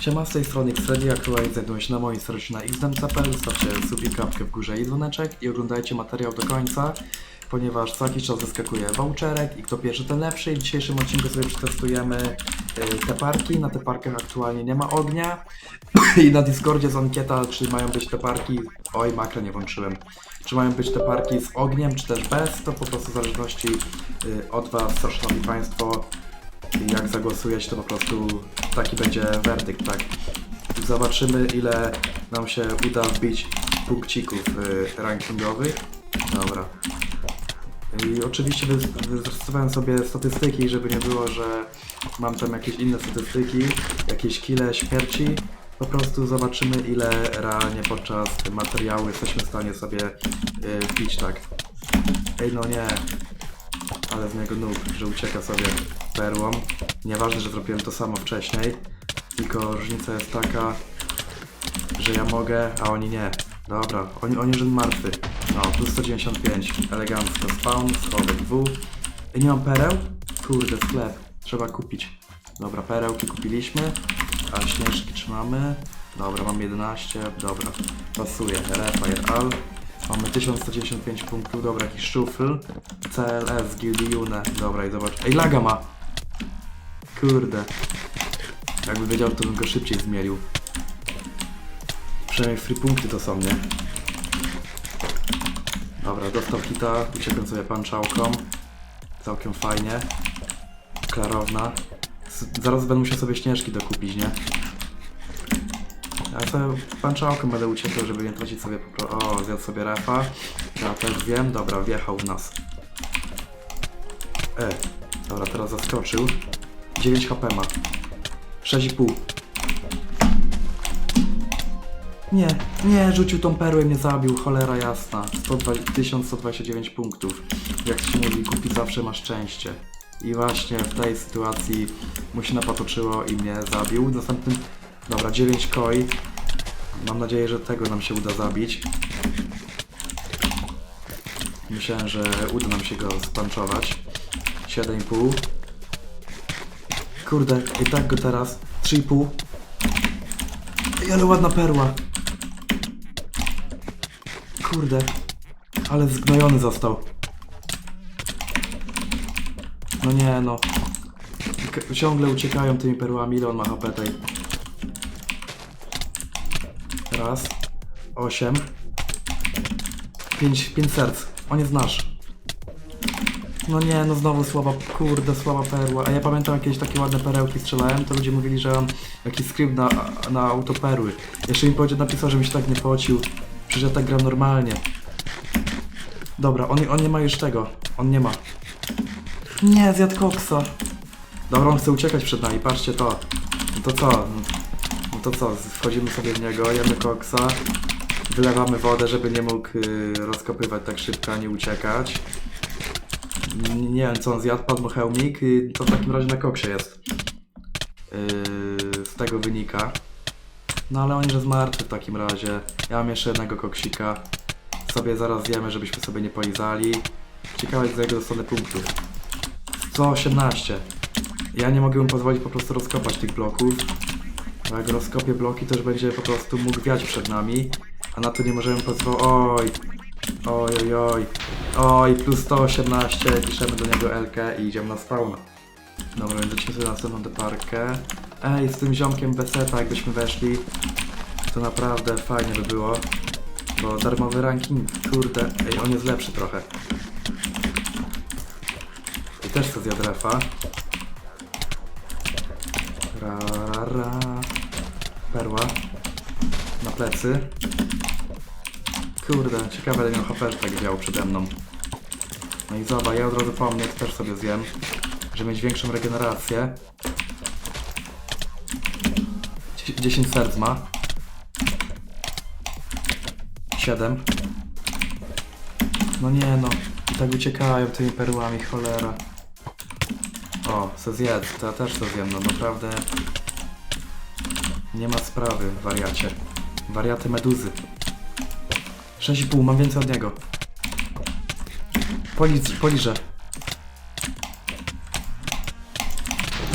Siema, z tej strony Xredi, aktualnie znajduję się na mojej stronie na xdem.pl, stawcie subik, kapkę w górze i dzwoneczek i oglądajcie materiał do końca, ponieważ co jakiś czas zaskakuje voucherek i kto pierwszy ten lepszy. W dzisiejszym odcinku sobie przetestujemy y, te parki, na te parkach aktualnie nie ma ognia i na Discordzie jest ankieta, czy mają być te parki, oj makro nie włączyłem, czy mają być te parki z ogniem, czy też bez, to po prostu w zależności y, od Was, szanowni Państwo, i jak zagłosujecie, to po prostu taki będzie werdykt, tak? Zobaczymy, ile nam się uda wbić punkcików y, rankingowych. Dobra. I oczywiście wy- wystosowałem sobie statystyki, żeby nie było, że mam tam jakieś inne statystyki, jakieś kile śmierci. Po prostu zobaczymy, ile realnie podczas materiału jesteśmy w stanie sobie y, wbić, tak? Ej, no nie. Ale z niego noob, że ucieka sobie perłą. Nieważne, że zrobiłem to samo wcześniej, tylko różnica jest taka, że ja mogę, a oni nie. Dobra, oni, oni już martwy. No, plus 195, elegancko. Spawn, schowek W. Ej, nie mam pereł? Kurde, sklep. Trzeba kupić. Dobra, perełki kupiliśmy, a śnieżki trzymamy. Dobra, mam 11, dobra. Pasuje. Refire Al. Mamy 1195 punktów, dobra, jakiś szufl. CLS, Gildiune. Dobra, i zobacz. Ej, laga ma! Kurde. Jakby wiedział, to bym go szybciej zmielił. Przynajmniej free punkty to są, nie? Dobra, dostał hita, uciekłem sobie panczałką. Całkiem fajnie. Klarowna. Z- Zaraz będę musiał sobie śnieżki dokupić, nie? Ja sobie panczałką będę uciekał, żeby nie tracić sobie po prostu... O, zjadł sobie refa. Ja też wiem. Dobra, wjechał w nas. E, dobra, teraz zaskoczył. 9 HP ma. 6,5. Nie, nie, rzucił tą perłę mnie zabił, cholera jasna. 120, 1129 punktów. Jak się mówi, kupi zawsze ma szczęście. I właśnie w tej sytuacji mu się napatoczyło i mnie zabił. Następnym, dobra, 9 koi. Mam nadzieję, że tego nam się uda zabić. Myślałem, że uda nam się go spanczować. 7,5. Kurde, i tak go teraz. 3,5. Ej, ale ładna perła. Kurde. Ale zgnojony został. No nie no. Ciągle uciekają tymi perłami. Ile on ma HP tej? Raz. Osiem. Pięć, pięć serc. On jest nasz. No nie, no znowu słaba, kurde, słaba perła. A ja pamiętam jakieś takie ładne perełki strzelałem, to ludzie mówili, że mam jakiś skrypt na, na autoperły. Jeszcze mi powiedział, napisał, że mi się tak nie pocił. Przecież ja tak gram normalnie. Dobra, on, on nie ma już tego. On nie ma. Nie, zjadł koksa. Dobra, on chce uciekać przed nami, patrzcie to. No to co? To co? Wchodzimy sobie w niego, jemy koksa. Wylewamy wodę, żeby nie mógł y, rozkopywać tak szybko, ani uciekać. Nie wiem co on zjadł, padł mu hełmik, y, to w takim razie na koksie jest. Yy, z tego wynika. No ale on już jest w takim razie. Ja mam jeszcze jednego koksika. Sobie zaraz zjemy, żebyśmy sobie nie polizali. Ciekawe z jego dostanę punktów. 118. Ja nie mogę mu pozwolić po prostu rozkopać tych bloków. Bo jak rozkopię bloki, to już będzie po prostu mógł wiać przed nami. A na to nie możemy pozwolić. Oj, Oj, oj, oj. Oj, plus 118, piszemy do niego LK i idziemy na spawna. Dobra, więc lecimy sobie na następną deparkę. Ej, z tym ziomkiem bez seta, jakbyśmy weszli, to naprawdę fajnie by było. Bo darmowy ranking, kurde, ej, on jest lepszy trochę. I też chcę zjadł refa. Ra, ra, ra. Perła. Na plecy. Kurde, ciekawe ile miał tak biało przede mną. No i zobacz, ja od razu po mnie też sobie zjem, żeby mieć większą regenerację. Dzie- 10 serc ma. 7. No nie no, i tak uciekają tymi perłami, cholera. O, se zjedz, to ja też to zjem, no naprawdę. Nie ma sprawy, wariacie. Wariaty meduzy. 6,5, mam więcej od niego. Poliz, poliżę.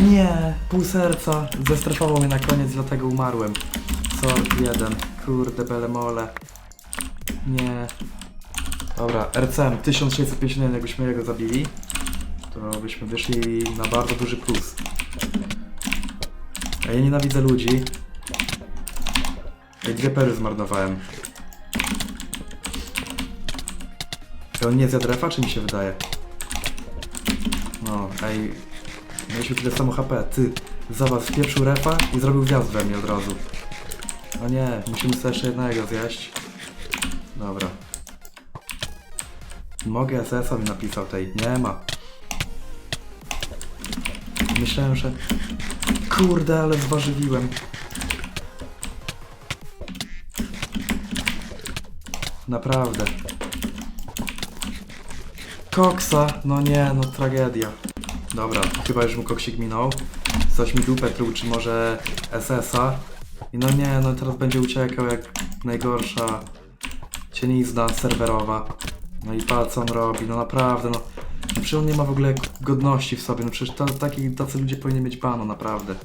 Nie, pół serca. Zestresował mnie na koniec, dlatego umarłem. Co jeden. Kurde, belemole. Nie. Dobra, RCM 1651, jakbyśmy jego zabili, to byśmy wyszli na bardzo duży plus. A ja nienawidzę ludzi. Ej, dwie pery zmarnowałem. To on nie zjadł refa, czy mi się wydaje? No, ej, mieliśmy tyle samo HP. Ty, zobacz, spieprzył refa i zrobił wjazd we mnie od razu. O nie, musimy sobie jeszcze jednego zjeść. Dobra. Mogę SS-a mi napisał tej. Nie ma. Myślałem, że... Kurde, ale zważywiłem. Naprawdę. Koksa, no nie, no tragedia. Dobra, chyba już mu koksik minął. Coś mi dupę truł, czy może SS-a. I no nie, no teraz będzie uciekał jak najgorsza cienizna serwerowa. No i patrz co on robi, no naprawdę, no. No przecież on nie ma w ogóle godności w sobie, no przecież taki, tacy ludzie powinni mieć bano, naprawdę.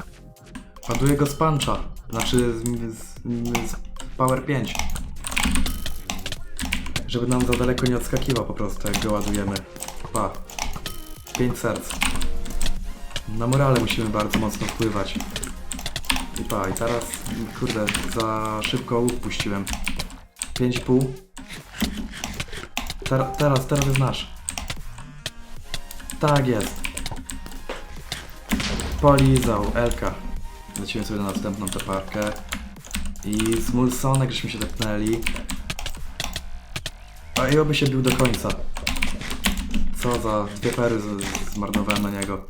Ładuję go z puncha, znaczy z, z, z Power 5. Żeby nam za daleko nie odskakiwał po prostu, jak go ładujemy. Pa. 5 serc. Na morale musimy bardzo mocno wpływać. I pa, i teraz, kurde, za szybko łuk puściłem. 5,5. Ter teraz, teraz jest nasz. Tak jest. Polizał, Elka. Lecimy sobie na następną teparkę. I z Mulsonek żeśmy się tepnęli. A i oby się bił do końca. Co za dwie pery zmarnowałem na niego.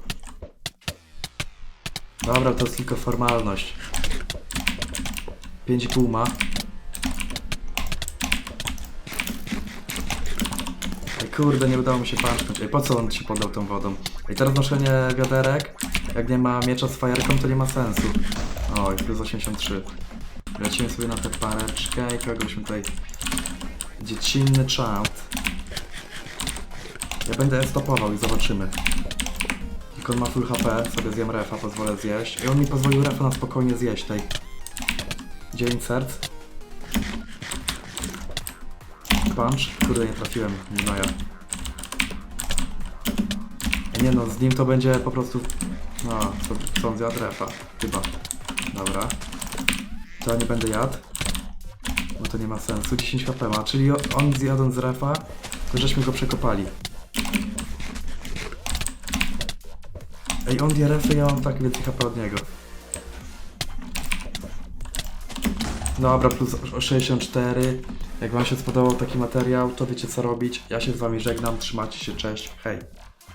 Dobra, to jest tylko formalność. 5,5 ma. Kurde, nie udało mi się panchnąć. Ej, po co on ci podał tą wodą? Ej, teraz noszenie wiaderek, jak nie ma miecza z fajerką, to nie ma sensu. Oj, plus 83. Lecimy sobie na tę pareczkę i kogośmy tutaj... Dziecinny czat. Ja będę stopował i zobaczymy. Jak on ma full HP, sobie zjem refa, pozwolę zjeść. I on mi pozwolił refa na spokojnie zjeść tej. 9 serc. Punch. Kurde, nie trafiłem. No ja. Nie no, z nim to będzie po prostu... No, co, on zjadł refa. Chyba. Dobra. To ja nie będę jadł. Bo to nie ma sensu. 10 HP ma, czyli on zjadąc z refa, to żeśmy go przekopali. Ej, on je refy, ja mam tak więcej HP od niego. Dobra, plus o 64. Jak wam się spodobał taki materiał, to wiecie co robić. Ja się z wami żegnam, trzymajcie się, cześć, hej.